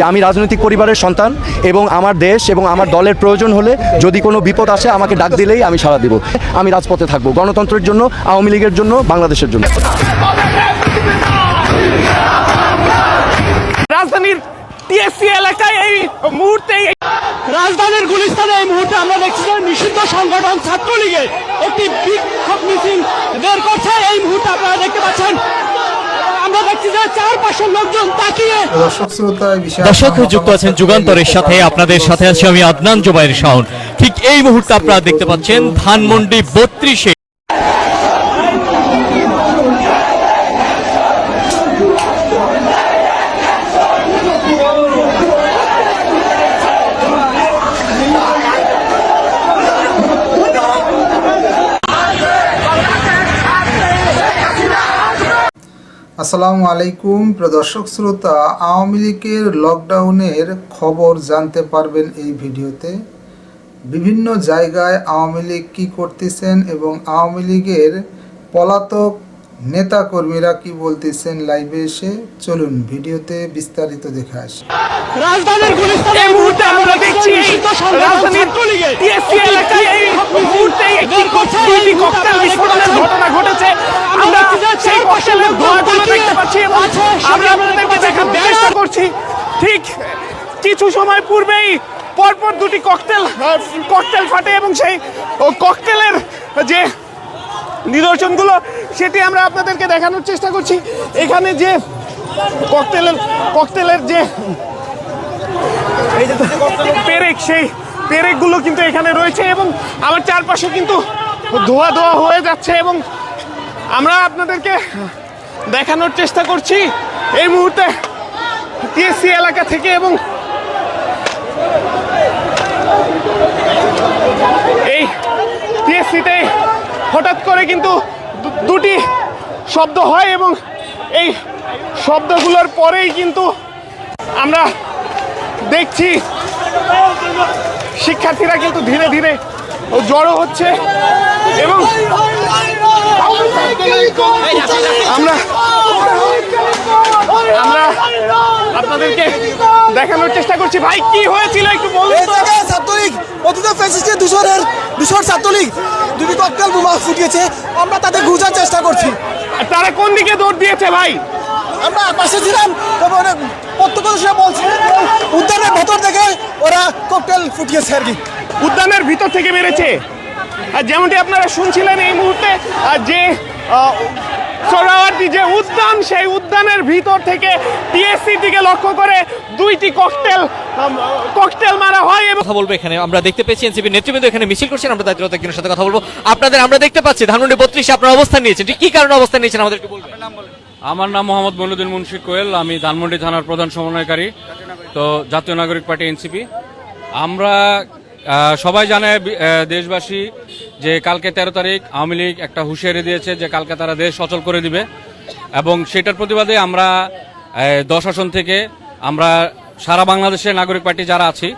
যে আমি রাজনৈতিক পরিবারের সন্তান এবং আমার দেশ এবং আমার দলের প্রয়োজন হলে যদি কোনো বিপদ আসে আমাকে ডাক দিলেই আমি সাড়া দিব। আমি রাজপথে থাকব গণতন্ত্রের জন্য আওয়ামী লীগের জন্য বাংলাদেশের জন্য। রাজধানীর টিএসসি এলাকায় এই মুহূর্তে রাজধানীর গুলিস্তানে এই মুহূর্তে আমরা দেখছি যে নিষিদ্ধ সংগঠন ছাত্রলীগের একটি বিক্ষোভ মিছিল বের করছে। এই মুহূর্তে আপনারা দেখতে পাচ্ছেন দর্শক যুক্ত আছেন যুগান্তরের সাথে আপনাদের সাথে আছি আমি আদনান জোবাইর শাওন। ঠিক এই মুহূর্তে আপনারা দেখতে পাচ্ছেন ধানমন্ডি বত্রিশে আসসালামু আলাইকুম প্রদর্শক শ্রোতা, আওয়ামী লীগের লকডাউনের খবর জানতে পারবেন এই ভিডিওতে। বিভিন্ন জায়গায় আওয়ামী লীগ কী করতেছেন এবং আওয়ামী লীগের পলাতক নেতাকর্মীরা কি বলতেছেন লাইভে এসে? চলুন ভিডিওতে বিস্তারিত দেখে আসি। রাজধানীর গুলিস্তানে এই মুহূর্তে আমরা দেখছি রাজধানীর টিএসসি এলাকায় এই মুহূর্তে একটি ককটেল বিস্ফোরণের ঘটনা ঘটেছে। আমরা সেই চারপাশের ককটেলের ধোঁয়াগুলো দেখতে পাচ্ছি এবং আমরা দেখার পাচ্ছেন। চেষ্টা করছি। ঠিক কিছু সময় পূর্বেই পরপর দুটি ককটেল ককটেল ফাটে এবং সেই ও ককটেলের যে নিদর্শনগুলো, সেটি আমরা আপনাদেরকে দেখানোর চেষ্টা করছি। এখানে যে ককটেলের ককটেলের যে এই যে পেরেক, সেই পেরেকগুলো কিন্তু এখানে রয়েছে এবং আমার চারপাশে কিন্তু ধোয়া ধোয়া হয়ে যাচ্ছে এবং আমরা আপনাদেরকে দেখানোর চেষ্টা করছি। এই মুহূর্তে টিএসসি এলাকা থেকে এবং এই টিএসসিতে হঠাৎ করে কিন্তু দুটি শব্দ হয় এবং এই শব্দগুলোর পরেই কিন্তু আমরা দেখছি শিক্ষার্থীরা কিন্তু ধীরে ধীরে জড়ো হচ্ছে এবং আমরা আমরা আপনাদেরকে দেখানোর চেষ্টা করছি। ভাই কি হয়েছিল একটু বলুন ছাত্রলীগ অতীত ফ্যাসিস্টের দূষণের দূষণ ছাত্রলীগ দুটি ককটেল বোমা ফুটিয়েছে। আমরা তাদের গুজার চেষ্টা করছি। তারা কোন দিকে দৌড় দিয়েছে ভাই? আমরা পাশে ছিলাম প্রত্যক্ষদর্শীরা বলছে উদ্যানের ভেতর থেকে ওরা ককটেল ফুটিয়েছে আর কি। উদ্যানের ভিতর থেকে মেরেছে। আর যেমনটি আপনারা শুনছিলেন এই মুহূর্তে আর যে সোহরাওয়ার্দী যে উদ্যান সেই উদ্যানের ভিতর থেকে টিএসসি দিকে লক্ষ্য করে দুইটি ককটেল ককটেল মারা হয় এবং কথা বলব এখানে। আমরা দেখতে পেয়েছি এনসিপি নেতৃবৃন্দ এখানে মিছিল করছেন। আমরা দায়িত্বরত একজনের সাথে কথা বলব। আপনাদের আমরা দেখতে পাচ্ছি ধানমন্ডি বত্রিশে আপনারা অবস্থান নিয়েছেন। ঠিক কি কারণে অবস্থান নিয়েছেন আমাদের একটু বলবেন আমার নাম মোহাম্মদ মইনুদ্দিন মুন্সি কোয়েল। আমি ধানমন্ডি থানার প্রধান সমন্বয়কারী। তো জাতীয় নাগরিক পার্টি এনসিপি। আমরা সবাই জানে দেশবাসী যে কালকে তেরো তারিখ আওয়ামী লীগ একটা হুঁশিয়ারি দিয়েছে যে কালকে তারা দেশ সচল করে দিবে। এবং সেটার প্রতিবাদে আমরা দশ আসন থেকে আমরা সারা বাংলাদেশের নাগরিক পার্টি যারা আছি,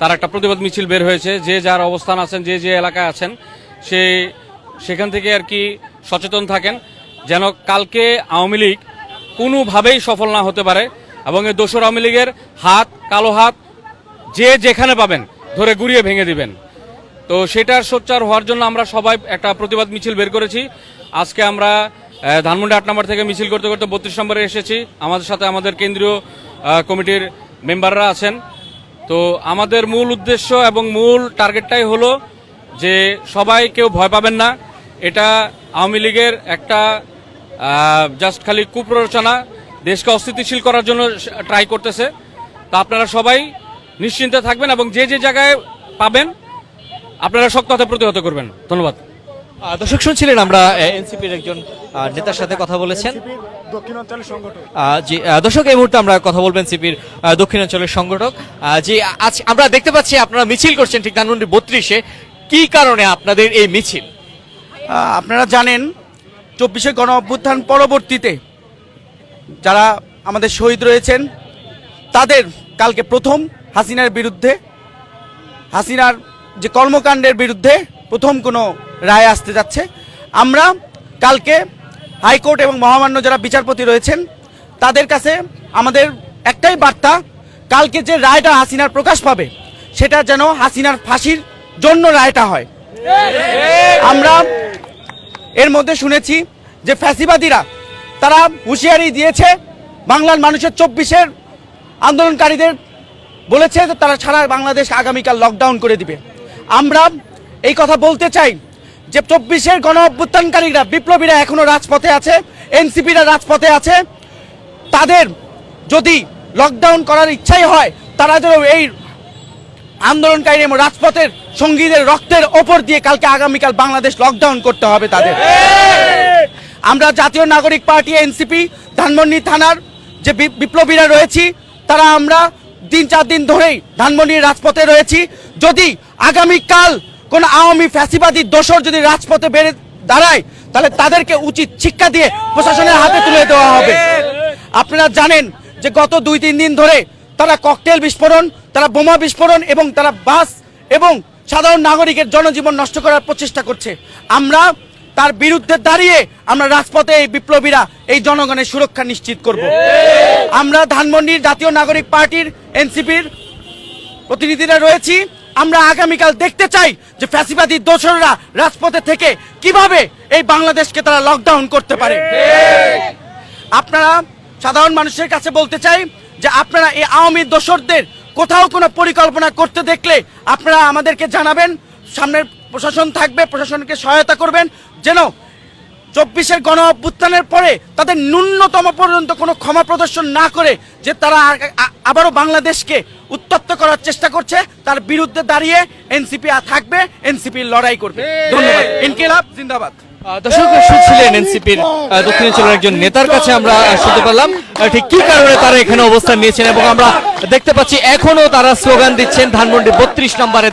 তার একটা প্রতিবাদ মিছিল বের হয়েছে। যে যার অবস্থান আছেন, যে যে এলাকায় আছেন, সে সেখান থেকে আর কি সচেতন থাকেন। যেন কালকে আওয়ামী লীগ কোনোভাবেই সফল না হতে পারে এবং এই দোসর আওয়ামী লীগের হাত, কালো হাত, যে যেখানে পাবেন, ধরে গুড়িয়ে ভেঙে দিবেন। তো সেটার সোচ্চার হওয়ার জন্য আমরা সবাই একটা প্রতিবাদ মিছিল বের করেছি। আজকে আমরা ধানমন্ডি আট নম্বর থেকে মিছিল করতে করতে বত্রিশ নম্বরে এসেছি। আমাদের সাথে আমাদের কেন্দ্রীয় কমিটির মেম্বাররা আছেন। তো আমাদের মূল উদ্দেশ্য এবং মূল টার্গেটটাই হলো যে সবাই কেউ ভয় পাবেন না। এটা আওয়ামী লীগের একটা জাস্ট খালি কুপ্ররোচনা। দেশকে অস্থিতিশীল করার জন্য ট্রাই করতেছে। তা আপনারা সবাই নিশ্চিন্তে থাকবেন এবং যে যে জায়গায় পাবেন আপনারা শক্ত হাতে প্রতিহত করবেন। ধন্যবাদ। দর্শক শুনছিলেন আমরা এনসিপির একজন নেতার সাথে কথা বলেছেন। জি দর্শক এই মুহূর্তে আমরা কথা বলবেন সিপির দক্ষিণাঞ্চলের সংগঠক। জি আজ আমরা দেখতে পাচ্ছি আপনারা মিছিল করছেন ঠিক ধানমন্ডি বত্রিশে। কি কারণে আপনাদের এই মিছিল? আপনারা জানেন চব্বিশে গণ অভ্যুত্থান পরবর্তীতে যারা আমাদের শহীদ রয়েছেন তাদের কালকে প্রথম হাসিনার বিরুদ্ধে হাসিনার যে কর্মকাণ্ডের বিরুদ্ধে প্রথম কোনো রায় আসতে যাচ্ছে। আমরা কালকে হাইকোর্ট এবং মহামান্য যারা বিচারপতি রয়েছেন, তাদের কাছে আমাদের একটাই বার্তা, কালকে যে রায়টা হাসিনার প্রকাশ পাবে, সেটা যেন হাসিনার ফাঁসির জন্য রায়টা হয়। আমরা এর মধ্যে শুনেছি যে ফ্যাসিবাদীরা, তারা হুঁশিয়ারি দিয়েছে, বাংলার মানুষের চব্বিশের আন্দোলনকারীদের বলেছে তারা সারা বাংলাদেশ আগামীকাল লকডাউন করে দিবে। আমরা এই কথা বলতে চাই যে চব্বিশের গণ অভ্যুত্থানকারীরা, বিপ্লবীরা এখনও রাজপথে আছে, এনসিপিরা রাজপথে আছে। তাদের যদি লকডাউন করার ইচ্ছাই হয়, তারা যেন এই আন্দোলনকারী এবং রাজপথের সঙ্গীদের রক্তের ওপর দিয়ে কালকে আগামীকাল বাংলাদেশ লকডাউন করতে হবে তাদের। আমরা জাতীয় নাগরিক পার্টি, এনসিপি, ধানমন্ডি থানার যে বিপ্লবীরা রয়েছি, তারা আমরা তিন চার দিন ধরেই ধানমন্ডির রাজপথে রয়েছি। যদি আগামীকাল কোন আওয়ামী ফ্যাসিবাদী দোসর যদি রাজপথে বেড়ে দাঁড়ায়, তাহলে তাদেরকে উচিত শিক্ষা দিয়ে প্রশাসনের হাতে তুলে দেওয়া হবে। আপনারা জানেন যে গত দুই তিন দিন ধরে তারা ককটেল বিস্ফোরণ, তারা বোমা বিস্ফোরণ এবং তারা বাস এবং সাধারণ নাগরিকের জনজীবন নষ্ট করার প্রচেষ্টা করছে। আমরা তার বিরুদ্ধে দাঁড়িয়ে আমরা রাজপথে এই বিপ্লবীরা এই জনগণের সুরক্ষা নিশ্চিত করব। আমরা ধানমন্ডির জাতীয় নাগরিক পার্টির এনসিপির প্রতিনিধিরা রয়েছি। আমরা আগামীকাল দেখতে চাই যে ফ্যাসিবাদী দোসররা রাজপথে থেকে কীভাবে এই বাংলাদেশকে তারা লকডাউন করতে পারে। আপনারা সাধারণ মানুষের কাছে বলতে চাই যে আপনারা এই আওয়ামী দোসরদের কোথাও কোনো পরিকল্পনা করতে দেখলে আপনারা আমাদেরকে জানাবেন, সামনের প্রশাসন থাকবে, প্রশাসনকে সহায়তা করবেন, যেন চব্বিশের গণ অভ্যুত্থানের পরে তাদের ন্যূনতম পর্যন্ত কোনো ক্ষমা প্রদর্শন না করে যে তারা আবারও বাংলাদেশকে উত্তপ্ত করার চেষ্টা করছে তার বিরুদ্ধে দাঁড়িয়ে এনসিপি থাকবে এনসিপি লড়াই করবে। ধন্যবাদ। ইনকিলাব? জিন্দাবাদ। দর্শক শুনছিলেন এনসিপির দক্ষিণাঞ্চলের একজন নেতার কাছে আমরা শুনতে পারলাম ঠিক কি কারণে তারা এখানে অবস্থান নিয়েছেন এবং আমরা দেখতে পাচ্ছি এখনও তারা স্লোগান দিচ্ছেন ধানমন্ডি বত্রিশ নম্বরে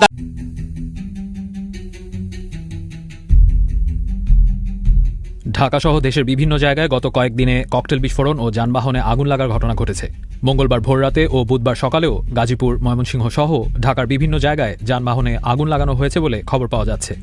ঢাকাসহ দেশের বিভিন্ন জায়গায় গত কয়েকদিনে ককটেল বিস্ফোরণ ও যানবাহনে আগুন লাগার ঘটনা ঘটেছে। মঙ্গলবার ভোররাতে ও বুধবার সকালেও গাজীপুর, ময়মনসিংহ সহ ঢাকার বিভিন্ন জায়গায় যানবাহনে আগুন লাগানো হয়েছে বলে খবর পাওয়া যাচ্ছে।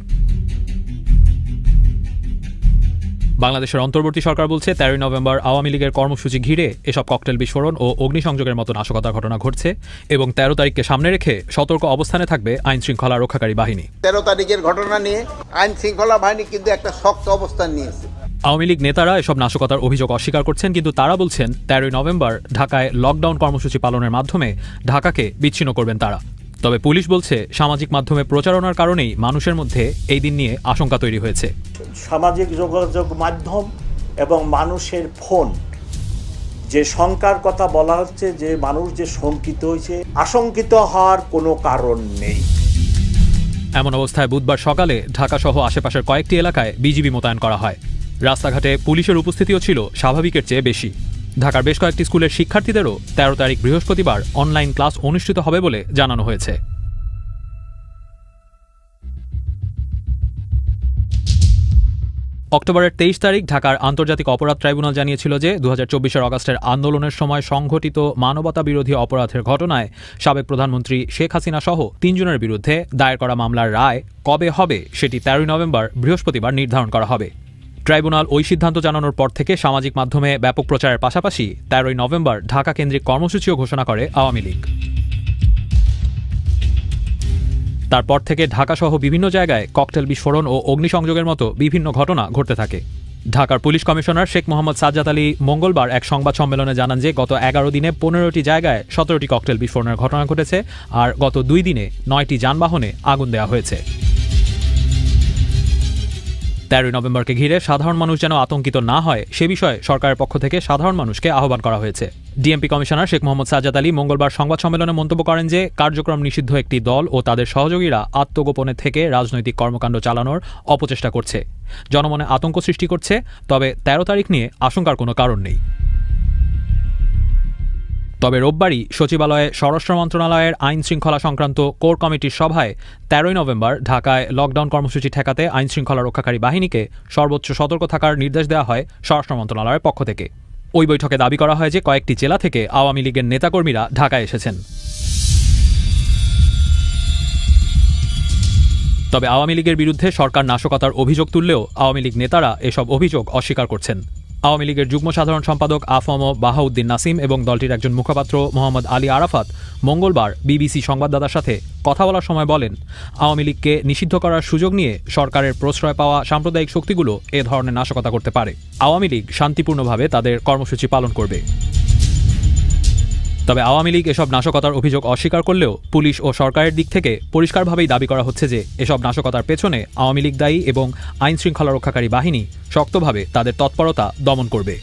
বাংলাদেশের অন্তর্বর্তী সরকার বলছে, তেরোই নভেম্বর আওয়ামী লীগের কর্মসূচি ঘিরে এসব ককটেল বিস্ফোরণ ও অগ্নিসংযোগের মতো নাশকতার ঘটনা ঘটছে এবং তেরো তারিখকে সামনে রেখে সতর্ক অবস্থানে থাকবে আইন শৃঙ্খলা রক্ষাকারী বাহিনী। তেরো তারিখের ঘটনা নিয়ে আইন শৃঙ্খলা বাহিনী কিন্তু একটা শক্ত অবস্থান নিয়েছে। আওয়ামী লীগ নেতারা এসব নাশকতার অভিযোগ অস্বীকার করছেন কিন্তু তারা বলছেন তেরোই নভেম্বর ঢাকায় লকডাউন কর্মসূচি পালনের মাধ্যমে ঢাকাকে বিচ্ছিন্ন করবেন তারা। তবে পুলিশ বলছে সামাজিক মাধ্যমে প্রচারণার কারণেই মানুষের মধ্যে এই দিন নিয়ে আশঙ্কা তৈরি হয়েছে। সামাজিক যোগাযোগ মাধ্যম এবং মানুষের ফোন যে শঙ্কার কথা বলা হচ্ছে যে মানুষ যে শঙ্কিত হয়েছে আশঙ্কিত হওয়ার কোনো কারণ নেই। এমন অবস্থায় বুধবার সকালে ঢাকাসহ আশেপাশের কয়েকটি এলাকায় বিজিবি মোতায়েন করা হয়। রাস্তাঘাটে পুলিশের উপস্থিতিও ছিল স্বাভাবিকের চেয়ে বেশি। ঢাকার বেশ কয়েকটি স্কুলের শিক্ষার্থীদেরও তেরো তারিখ বৃহস্পতিবার অনলাইন ক্লাস অনুষ্ঠিত হবে বলে জানানো হয়েছে। অক্টোবরের তেইশ তারিখ ঢাকার আন্তর্জাতিক অপরাধ ট্রাইব্যুনাল জানিয়েছিল যে দু হাজার অগাস্টের আন্দোলনের সময় সংঘটিত মানবতা বিরোধী অপরাধের ঘটনায় সাবেক প্রধানমন্ত্রী শেখ হাসিনা সহ তিনজনের বিরুদ্ধে দায়ের করা মামলার রায় কবে হবে সেটি তেরোই নভেম্বর বৃহস্পতিবার নির্ধারণ করা হবে। ট্রাইব্যুনাল ওই সিদ্ধান্ত জানানোর পর থেকে সামাজিক মাধ্যমে ব্যাপক প্রচারের পাশাপাশি তেরোই নভেম্বর ঢাকা কেন্দ্রিক কর্মসূচিও ঘোষণা করে আওয়ামী লীগ। তারপর থেকে ঢাকাসহ বিভিন্ন জায়গায় ককটেল বিস্ফোরণ ও অগ্নিসংযোগের মতো বিভিন্ন ঘটনা ঘটতে থাকে। ঢাকার পুলিশ কমিশনার শেখ মোহাম্মদ সাজ্জাদ আলী মঙ্গলবার এক সংবাদ সম্মেলনে জানান যে, গত এগারো দিনে পনেরোটি জায়গায় সতেরোটি ককটেল বিস্ফোরণের ঘটনা ঘটেছে আর গত দুই দিনে নয়টি যানবাহনে আগুন দেওয়া হয়েছে। তেরোই নভেম্বরকে ঘিরে সাধারণ মানুষ যেন আতঙ্কিত না হয়, সে বিষয়ে সরকারের পক্ষ থেকে সাধারণ মানুষকে আহ্বান করা হয়েছে। ডিএমপি কমিশনার শেখ মোহাম্মদ সাজাদ আলী মঙ্গলবার সংবাদ সম্মেলনে মন্তব্য করেন যে, কার্যক্রম নিষিদ্ধ একটি দল ও তাদের সহযোগীরা আত্মগোপনে থেকে রাজনৈতিক কর্মকাণ্ড চালানোর অপচেষ্টা করছে। জনমনে আতঙ্ক সৃষ্টি করছে, তবে তেরো তারিখ নিয়ে আশঙ্কার কোনো কারণ নেই। তবে রোববারই সচিবালয়ে স্বরাষ্ট্র মন্ত্রণালয়ের আইন শৃঙ্খলা সংক্রান্ত কোর কমিটির সভায় তেরোই নভেম্বর ঢাকায় লকডাউন কর্মসূচি ঠেকাতে আইন শৃঙ্খলা রক্ষাকারী বাহিনীকে সর্বোচ্চ সতর্ক থাকার নির্দেশ দেওয়া হয় স্বরাষ্ট্র মন্ত্রণালয়ের পক্ষ থেকে। ওই বৈঠকে দাবি করা হয় যে কয়েকটি জেলা থেকে আওয়ামী লীগের নেতাকর্মীরা ঢাকায় এসেছেন। তবে আওয়ামী লীগের বিরুদ্ধে সরকার নাশকতার অভিযোগ তুললেও আওয়ামী লীগ নেতারা এসব অভিযোগ অস্বীকার করছেন। আওয়ামী লীগের যুগ্ম সাধারণ সম্পাদক আফম বাহাউদ্দিন নাসিম এবং দলটির একজন মুখপাত্র মোহাম্মদ আলী আরাফাত মঙ্গলবার বিবিসি সংবাদদাতার সাথে কথা বলার সময় বলেন, আওয়ামী লীগকে নিষিদ্ধ করার সুযোগ নিয়ে সরকারের প্রশ্রয় পাওয়া সাম্প্রদায়িক শক্তিগুলো এ ধরনের নাশকতা করতে পারে। আওয়ামী লীগ শান্তিপূর্ণভাবে তাদের কর্মসূচি পালন করবে। তবে আওয়ামী লীগ এসব নাশকতার অভিযোগ অস্বীকার করলেও পুলিশ ও সরকারের দিক থেকে পরিষ্কারভাবেই দাবি করা হচ্ছে যে এসব নাশকতার পেছনে আওয়ামী লীগ দায়ী এবং আইন শৃঙ্খলা রক্ষাকারী বাহিনী শক্তভাবে তাদের তৎপরতা দমন করবে।